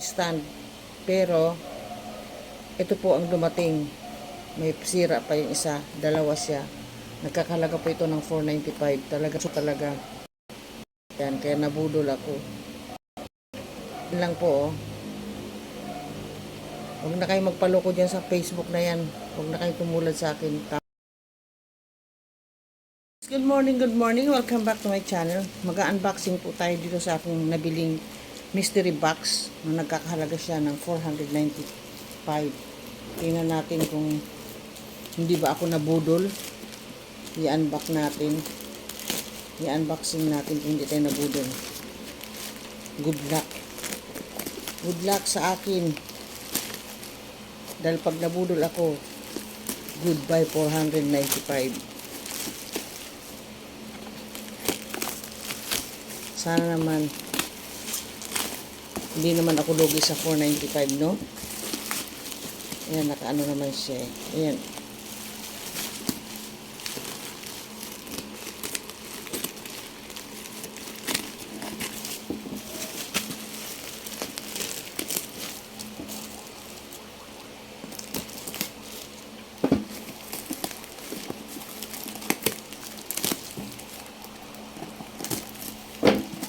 stand. Pero, ito po ang dumating. May sira pa yung isa. Dalawa siya. Nagkakalaga po ito ng 495. Talaga, so talaga. Yan, kaya nabudol ako. Yan lang po, oh. Huwag na kayo magpaloko dyan sa Facebook na yan. Huwag na kayo tumulad sa akin. Good morning, good morning. Welcome back to my channel. Mag-unboxing po tayo dito sa aking nabiling mystery box na nagkakahalaga siya ng 495. Tingnan natin kung hindi ba ako nabudol. I-unbox natin. I-unboxing natin kung hindi tayo nabudol. Good luck. Good luck sa akin. Dahil pag nabudol ako, goodbye 495. Sana naman hindi naman ako lugi sa 495, no? Ayan, nakaano naman siya. eh. Ayan.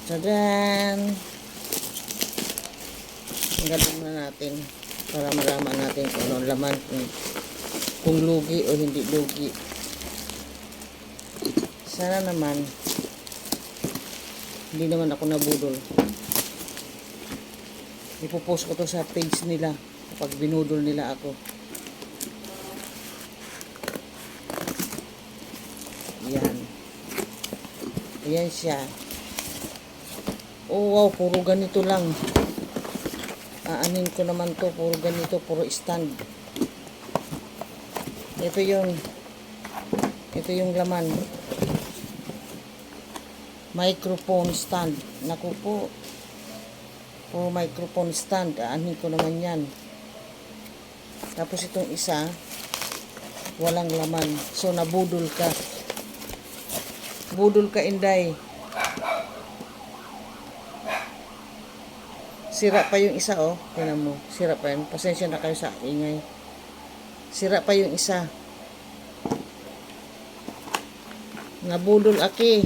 Tadaan! Tanggalin muna natin para malaman natin kung ano ang laman, kung, kung lugi o hindi lugi. Sana naman, hindi naman ako nabudol. Ipopost ko to sa page nila kapag binudol nila ako. Yan. Ayan siya. Oh wow, puro ganito lang. Aanin ko naman to, puro ganito, puro stand. Ito yung ito yung laman. Microphone stand. Naku po. Puro microphone stand. Aanin ko naman yan. Tapos itong isa, walang laman. So, nabudol ka. Budol ka, Inday. Sira pa yung isa, oh. Tingnan mo. Sira pa yun. Pasensya na kayo sa ingay. Sira pa yung isa. Nabudol aki.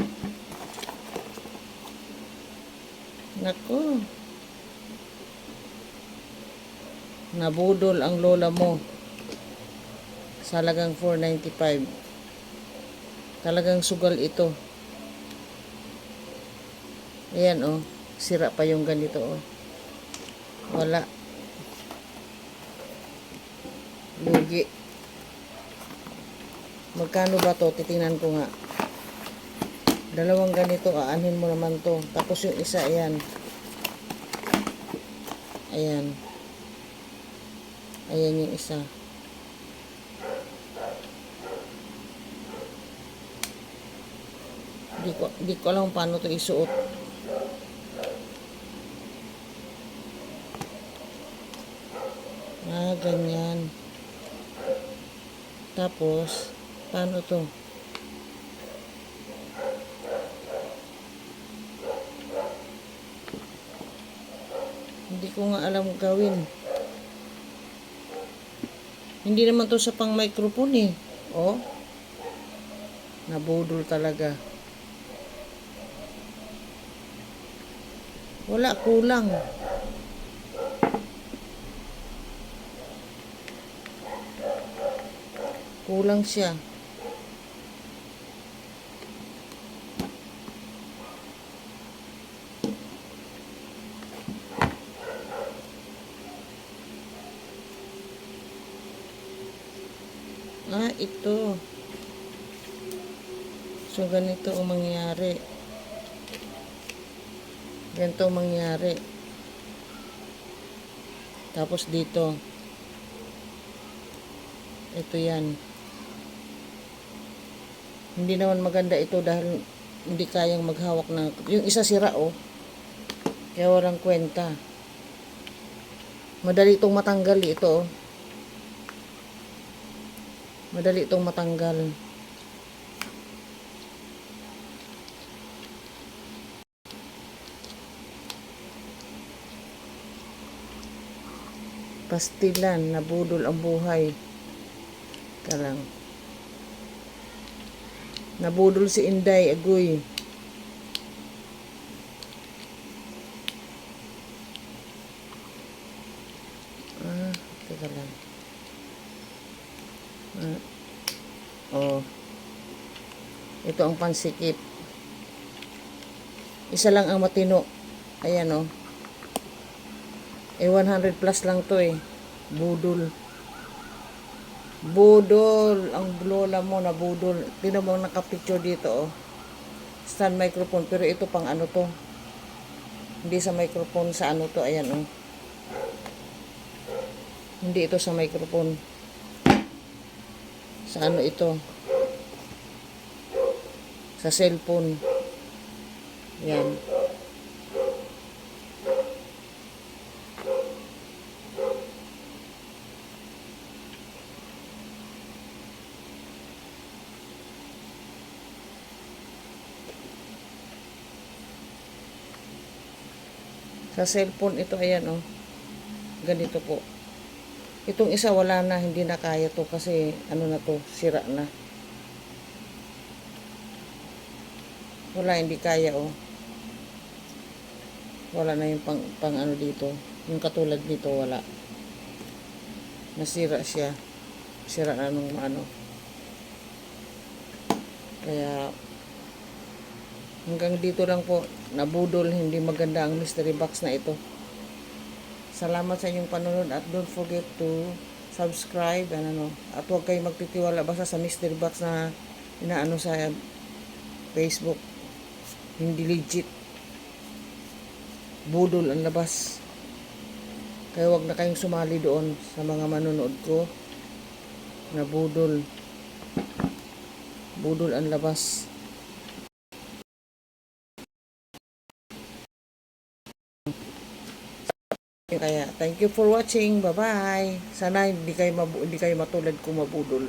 Nako. Nabudol ang lola mo. Sa halagang 495. Talagang sugal ito. Ayan, oh. Sira pa yung ganito, oh. Wala. Lugi. Magkano ba to? Titingnan ko nga. Dalawang ganito, aanhin mo naman to. Tapos yung isa, ayan. Ayan. Ayan yung isa. Di ko, di ko alam paano to isuot. Ah, ganyan. Tapos, paano to? Hindi ko nga alam gawin. Hindi naman to sa pang microphone eh. Oh. Nabudol talaga. Wala, kulang. Kulang siya. Ah, ito. So, ganito ang mangyayari. Ganito ang mangyayari. Tapos dito. Ito yan. Hindi naman maganda ito dahil hindi kayang maghawak ng... Yung isa sira, oh. Kaya walang kwenta. Madali itong matanggal ito, oh. Madali itong matanggal. Pastilan, nabudol ang buhay. Ka lang. Nabudol si Inday, agoy. Ah, teka. Ah, oh. Ito ang pansikip. Isa lang ang matino. Ayan oh. Eh, 100 plus lang to eh. Budol. Budol. Ang lola mo na budol. Tinan mo nakapicture dito oh. Stand microphone. Pero ito pang ano to. Hindi sa microphone. Sa ano to. Ayan oh. Hindi ito sa microphone. Sa ano ito? Sa cellphone. Yan. Sa cellphone ito, ayan oh. Ganito po. Itong isa wala na, hindi na kaya to kasi ano na to, sira na. Wala, hindi kaya oh. Wala na yung pang, pang ano dito. Yung katulad dito, wala. Nasira siya. Sira na nung ano. Kaya, hanggang dito lang po, nabudol, hindi maganda ang mystery box na ito. Salamat sa inyong panonood at don't forget to subscribe and ano, at huwag kayo magtitiwala basta sa mystery box na inaano sa Facebook. Hindi legit. Budol ang labas. Kaya wag na kayong sumali doon sa mga manonood ko na budol. Budol ang labas. Kaya, thank you for watching. Bye-bye. Sana hindi kayo, hindi kayo matulad ko mabudol.